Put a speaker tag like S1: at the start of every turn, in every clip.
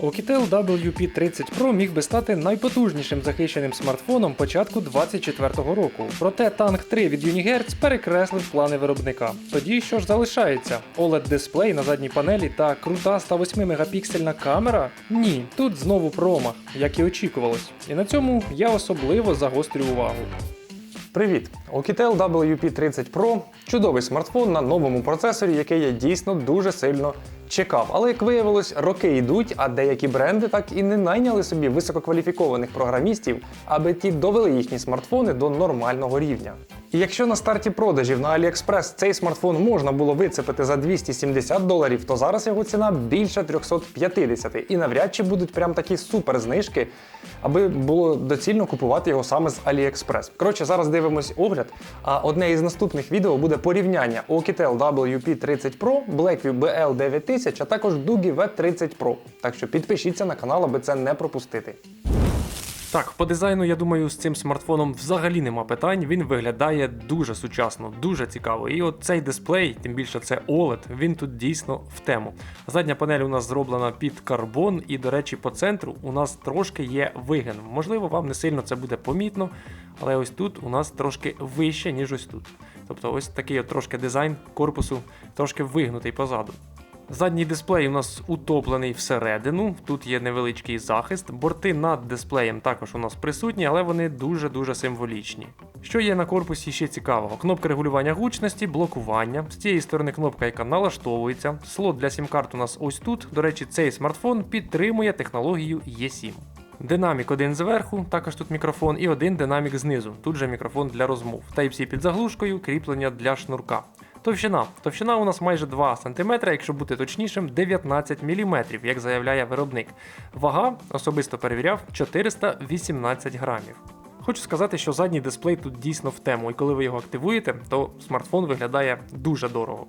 S1: Oukitel WP30 Pro міг би стати найпотужнішим захищеним смартфоном початку 2024 року. Проте Tank 3 від Unihertz перекреслив плани виробника. Тоді що ж залишається? oled дисплей на задній панелі та крута 108 мегапіксельна камера? Ні, тут знову промах, як і очікувалось. І на цьому я особливо загострю увагу.
S2: Привіт! Oukitel WP30 Pro чудовий смартфон на новому процесорі, який я дійсно дуже сильно чекав. Але як виявилось, роки йдуть, а деякі бренди так і не найняли собі висококваліфікованих програмістів, аби ті довели їхні смартфони до нормального рівня. І якщо на старті продажів на AliExpress цей смартфон можна було вицепити за 270 доларів, то зараз його ціна більше 350 і навряд чи будуть прям такі супер знижки, аби було доцільно купувати його саме з AliExpress. Коротше, зараз дивимось огляд. А одне із наступних відео буде порівняння Oukitel WP30 Pro, Blackview BL9000, а також Dugi V30 Pro. Так що підпишіться на канал, аби це не пропустити.
S1: Так, по дизайну, я думаю, з цим смартфоном взагалі нема питань. Він виглядає дуже сучасно, дуже цікаво. І от цей дисплей, тим більше це OLED, він тут дійсно в тему. Задня панель у нас зроблена під карбон, і, до речі, по центру у нас трошки є вигин. Можливо, вам не сильно це буде помітно, але ось тут у нас трошки вище, ніж ось тут. Тобто ось такий от трошки дизайн корпусу, трошки вигнутий позаду. Задній дисплей у нас утоплений всередину. Тут є невеличкий захист. Борти над дисплеєм також у нас присутні, але вони дуже-дуже символічні. Що є на корпусі ще цікавого? Кнопка регулювання гучності, блокування. З цієї сторони кнопка, яка налаштовується. Слот для сім-карт у нас ось тут. До речі, цей смартфон підтримує технологію E7. Динамік один зверху, також тут мікрофон, і один динамік знизу. Тут же мікрофон для розмов. Type-C під заглушкою, кріплення для шнурка. Товщина. Товщина у нас майже 2 см, якщо бути точнішим, 19 мм, як заявляє виробник. Вага, особисто перевіряв, 418 грамів. Хочу сказати, що задній дисплей тут дійсно в тему, і коли ви його активуєте, то смартфон виглядає дуже дорого.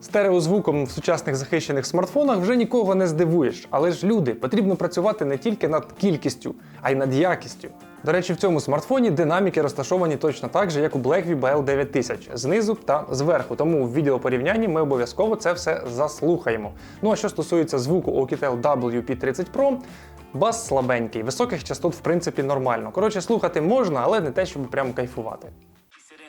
S2: Стереозвуком в сучасних захищених смартфонах вже нікого не здивуєш. Але ж люди, потрібно працювати не тільки над кількістю, а й над якістю. До речі, в цьому смартфоні динаміки розташовані точно так же, як у Blackview BL9000, знизу та зверху. Тому в відеопорівнянні ми обов'язково це все заслухаємо. Ну а що стосується звуку Oukitel WP30 Pro, бас слабенький, високих частот в принципі нормально. Коротше, слухати можна, але не те, щоб прям кайфувати.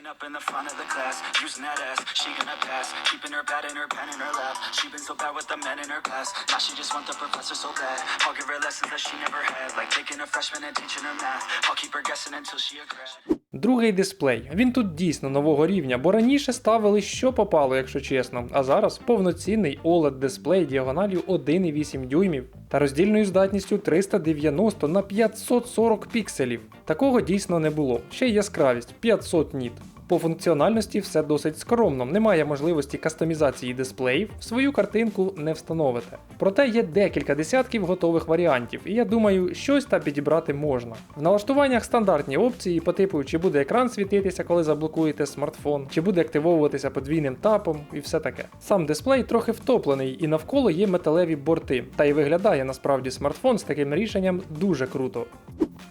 S3: Up in the front of the class, using that ass, she gonna pass. Keeping her pad in her pen in her lap. She been so bad with the men in her class. Now she just want the professor so bad. I'll give her lessons that she never had, like taking a freshman and teaching her math. I'll keep her guessing until she a grad.
S1: Другий дисплей. Він тут дійсно нового рівня, бо раніше ставили що попало, якщо чесно. А зараз повноцінний oled дисплей діагональю 1,8 дюймів та роздільною здатністю 390 на 540 пікселів. Такого дійсно не було. Ще й яскравість 500 ніт. По функціональності все досить скромно, немає можливості кастомізації дисплеїв, свою картинку не встановите. Проте є декілька десятків готових варіантів, і я думаю, щось та підібрати можна. В налаштуваннях стандартні опції по типу, чи буде екран світитися, коли заблокуєте смартфон, чи буде активовуватися подвійним тапом і все таке. Сам дисплей трохи втоплений, і навколо є металеві борти, та й виглядає насправді смартфон з таким рішенням дуже круто.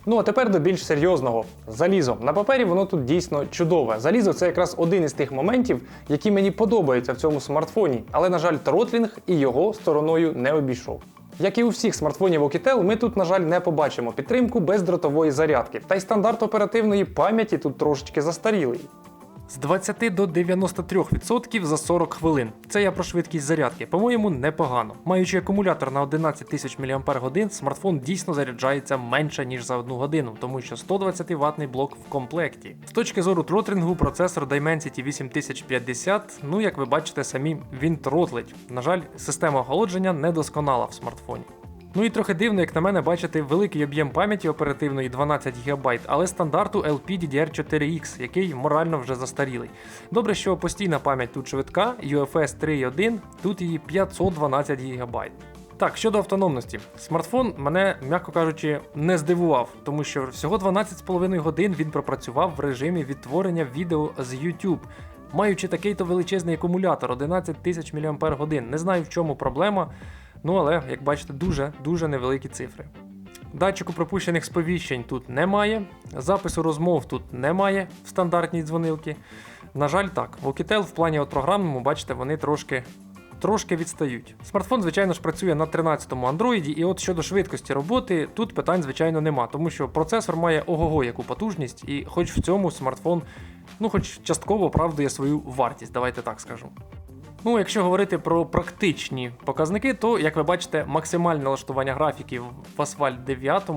S2: Ну а тепер до більш серйозного залізо. На папері воно тут дійсно чудове. Залізо це якраз один із тих моментів, які мені подобаються в цьому смартфоні, але, на жаль, тротлінг і його стороною не обійшов. Як і у всіх смартфонів Oukitel, ми тут, на жаль, не побачимо підтримку бездротової зарядки, та й стандарт оперативної пам'яті тут трошечки застарілий.
S1: З 20 до 93% за 40 хвилин. Це я про швидкість зарядки. По-моєму, непогано. Маючи акумулятор на 11 тисяч мАч, смартфон дійсно заряджається менше ніж за 1 годину, тому що 120 ватний блок в комплекті. З точки зору тротлінгу, процесор Dimensity 8050, ну як ви бачите самі, він тротлить. На жаль, система охолодження недосконала в смартфоні. Ну і трохи дивно, як на мене, бачити великий об'єм пам'яті оперативної 12 ГБ, але стандарту LPDDR4X, який морально вже застарілий. Добре, що постійна пам'ять тут швидка, UFS 3.1, тут її 512 ГБ. Так, щодо автономності, смартфон мене, м'яко кажучи, не здивував, тому що всього 12,5 годин він пропрацював в режимі відтворення відео з YouTube. Маючи такий-то величезний акумулятор 11 тисяч мАч. Не знаю в чому проблема. Ну але, як бачите, дуже-дуже невеликі цифри. Датчику пропущених сповіщень тут немає, запису розмов тут немає в стандартній дзвонилці. На жаль, так, в Oukitel в плані от програмному, бачите, вони трошки трошки відстають. Смартфон, звичайно ж, працює на 13-му Android, і от щодо швидкості роботи, тут питань, звичайно, нема, тому що процесор має ого-го яку потужність, і хоч в цьому смартфон, ну хоч частково оправдує свою вартість, давайте так скажу. Ну, якщо говорити про практичні показники, то, як ви бачите, максимальне налаштування графіків в Asphalt 9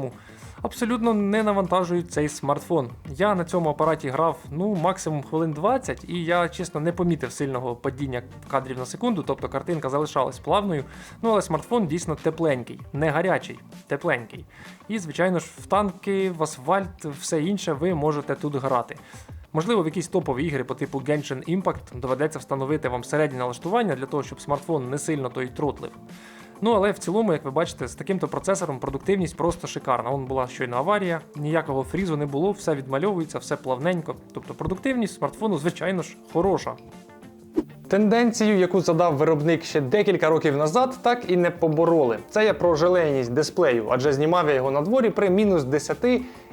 S1: абсолютно не навантажують цей смартфон. Я на цьому апараті грав ну максимум хвилин 20, і я чесно не помітив сильного падіння кадрів на секунду, тобто картинка залишалась плавною. Ну але смартфон дійсно тепленький, не гарячий, тепленький. І, звичайно ж, в танки, в асфальт, все інше ви можете тут грати. Можливо, в якісь топові ігри по типу Genshin Impact доведеться встановити вам середнє налаштування для того, щоб смартфон не сильно той тротлив. Ну але в цілому, як ви бачите, з таким-то процесором продуктивність просто шикарна. Вон була щойно аварія, ніякого фрізу не було, все відмальовується, все плавненько. Тобто продуктивність смартфону, звичайно ж, хороша.
S2: Тенденцію, яку задав виробник ще декілька років назад, так і не побороли. Це я про желейність дисплею, адже знімав я його на дворі при мінус 10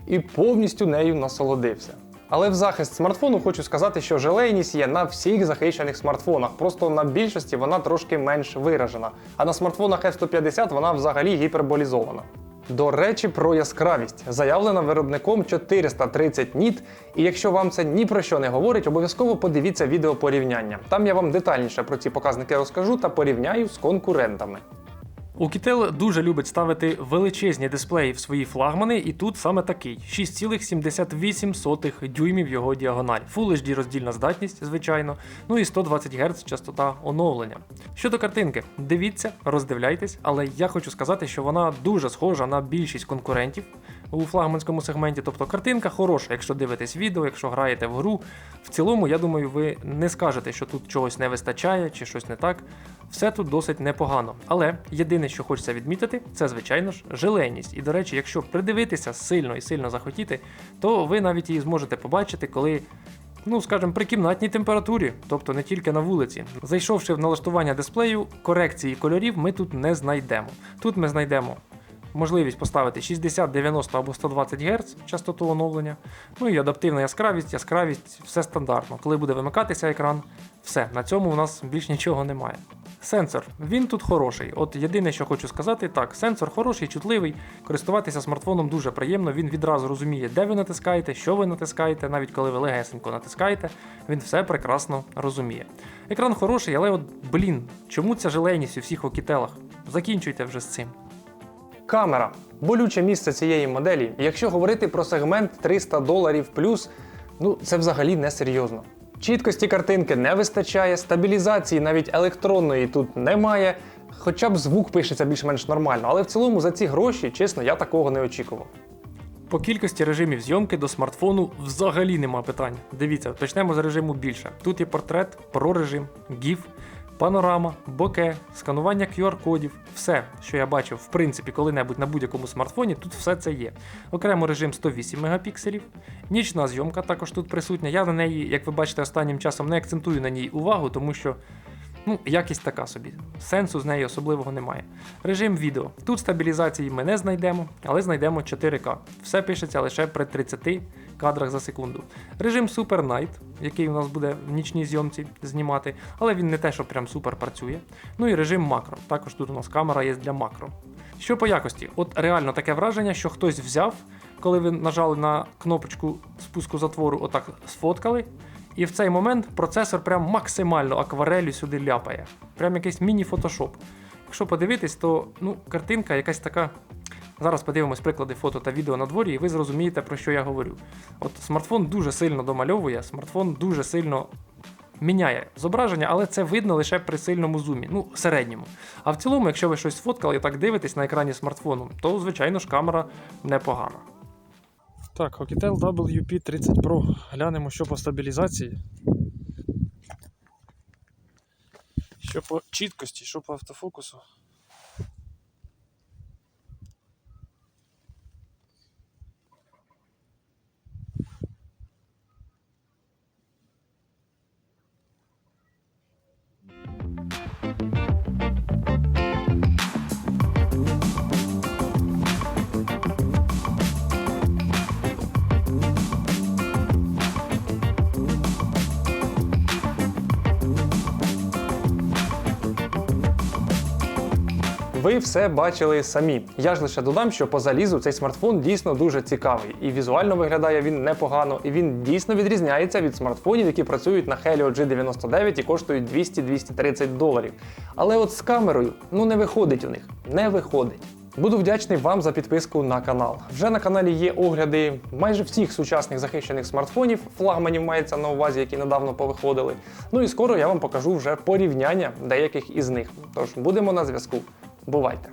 S2: і повністю нею насолодився. Але в захист смартфону хочу сказати, що желейність є на всіх захищених смартфонах, просто на більшості вона трошки менш виражена. А на смартфонах F150 вона взагалі гіперболізована. До речі, про яскравість. Заявлена виробником 430 ніт, і якщо вам це ні про що не говорить, обов'язково подивіться відео порівняння. Там я вам детальніше про ці показники розкажу та порівняю з конкурентами.
S1: Oukitel дуже любить ставити величезні дисплеї в свої флагмани, і тут саме такий: 6,78 дюймів його діагональ. Full HD роздільна здатність, звичайно, ну і 120 Гц частота оновлення. Щодо картинки, дивіться, роздивляйтесь, але я хочу сказати, що вона дуже схожа на більшість конкурентів у флагманському сегменті. Тобто картинка хороша, якщо дивитесь відео, якщо граєте в гру. В цілому, я думаю, ви не скажете, що тут чогось не вистачає чи щось не так. Все тут досить непогано. Але єдине, що хочеться відмітити, це, звичайно ж, желейність. І, до речі, якщо придивитися сильно і сильно захотіти, то ви навіть її зможете побачити, коли. Ну, скажімо, при кімнатній температурі, тобто не тільки на вулиці. Зайшовши в налаштування дисплею, корекції кольорів ми тут не знайдемо. Тут ми знайдемо можливість поставити 60, 90 або 120 Гц частоту оновлення. Ну і адаптивна яскравість, яскравість, все стандартно. Коли буде вимикатися екран, все, на цьому у нас більш нічого немає. Сенсор, він тут хороший. От єдине, що хочу сказати, так, сенсор хороший, чутливий. Користуватися смартфоном дуже приємно. Він відразу розуміє, де ви натискаєте, що ви натискаєте, навіть коли ви легесенько натискаєте, він все прекрасно розуміє. Екран хороший, але от блін, чому ця желейність у всіх окітелах? Закінчуйте вже з цим.
S2: Камера болюче місце цієї моделі. Якщо говорити про сегмент 300 доларів плюс, ну це взагалі не серйозно. Чіткості картинки не вистачає, стабілізації навіть електронної тут немає. Хоча б звук пишеться більш-менш нормально, але в цілому за ці гроші, чесно, я такого не очікував.
S1: По кількості режимів зйомки до смартфону взагалі нема питань. Дивіться, почнемо з режиму більше. Тут є портрет, про режим, GIF, панорама, боке, сканування QR-кодів, все, що я бачив, в принципі, коли-небудь на будь-якому смартфоні, тут все це є. Окремо режим 108 мегапікселів. Нічна зйомка також тут присутня. Я на неї, як ви бачите, останнім часом не акцентую на ній увагу, тому що. Ну, якість така собі. Сенсу з неї особливого немає. Режим відео. Тут стабілізації ми не знайдемо, але знайдемо 4К. Все пишеться лише при 30 кадрах за секунду. Режим Super Night, який у нас буде в нічній зйомці знімати, але він не те, що прям супер працює. Ну і режим макро. Також тут у нас камера є для макро. Що по якості? От реально таке враження, що хтось взяв, коли ви нажали на кнопочку спуску затвору, отак сфоткали. І в цей момент процесор прям максимально акварелю сюди ляпає. Прям якийсь міні-фотошоп. Якщо подивитись, то ну, картинка якась така. Зараз подивимось приклади фото та відео на дворі, і ви зрозумієте, про що я говорю. От смартфон дуже сильно домальовує, смартфон дуже сильно міняє зображення, але це видно лише при сильному зумі, ну, середньому. А в цілому, якщо ви щось сфоткали і так дивитесь на екрані смартфону, то, звичайно ж, камера непогана. Так, Oukitel WP30 Pro. Глянемо, що по стабілізації. Що по чіткості, що по автофокусу. Ви все бачили самі. Я ж лише додам, що по залізу цей смартфон дійсно дуже цікавий. І візуально виглядає він непогано, і він дійсно відрізняється від смартфонів, які працюють на Helio G99 і коштують 200-230 доларів. Але от з камерою ну не виходить у них. Не виходить. Буду вдячний вам за підписку на канал. Вже на каналі є огляди майже всіх сучасних захищених смартфонів, флагманів мається на увазі, які недавно повиходили. Ну і скоро я вам покажу вже порівняння деяких із них. Тож будемо на зв'язку. Бувайте!